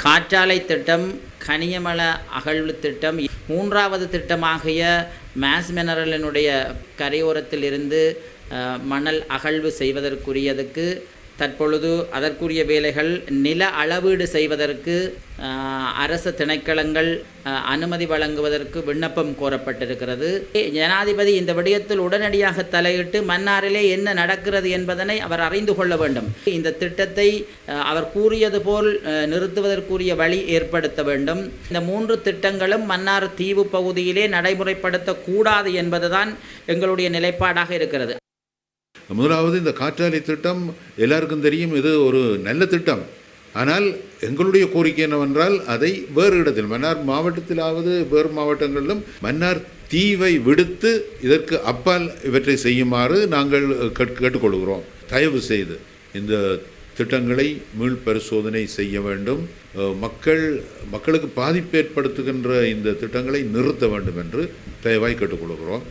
காற்றாலை திட்டம் கனியமல அகழ்வு திட்டம் மூன்றாவது திட்டமாகிய மேஸ் மினரலினுடைய கரையோரத்தில் இருந்து அஹ், மணல் அகழ்வு செய்வதற்குரியதுக்கு தற்பொழுது அதற்குரிய வேலைகள் நில அளவீடு செய்வதற்கு அரசு அரச திணைக்களங்கள் அனுமதி வழங்குவதற்கு விண்ணப்பம் கோரப்பட்டிருக்கிறது. ஜனாதிபதி இந்த விடயத்தில் உடனடியாக தலையிட்டு மன்னாரிலே என்ன நடக்கிறது என்பதனை அவர் அறிந்து கொள்ள வேண்டும். இந்த திட்டத்தை அவர் கூறியது போல் நிறுத்துவதற்குரிய வழி ஏற்படுத்த வேண்டும். இந்த மூன்று திட்டங்களும் மன்னார் தீவு பகுதியிலே நடைமுறைப்படுத்தக்கூடாது என்பதுதான் எங்களுடைய நிலைப்பாடாக இருக்கிறது. முதலாவது இந்த காற்றாலை திட்டம் எல்லாருக்கும் தெரியும் இது ஒரு நல்ல திட்டம். ஆனால் எங்களுடைய கோரிக்கை என்னவென்றால் அதை வேறு இடத்தில் மன்னார் மாவட்டத்திலாவது வேறு மாவட்டங்களிலும் மன்னார் தீவை விடுத்து இதற்கு அப்பால் இவற்றை செய்யுமாறு நாங்கள் கேட்டுக்கொள்கிறோம். தயவு செய்து இந்த திட்டங்களை மீள் பரிசோதனை செய்ய வேண்டும். மக்கள் மக்களுக்கு பாதிப்பு ஏற்படுத்துகின்ற இந்த திட்டங்களை நிறுத்த வேண்டும் என்று தயவாய் கேட்டுக்கொள்கிறோம்.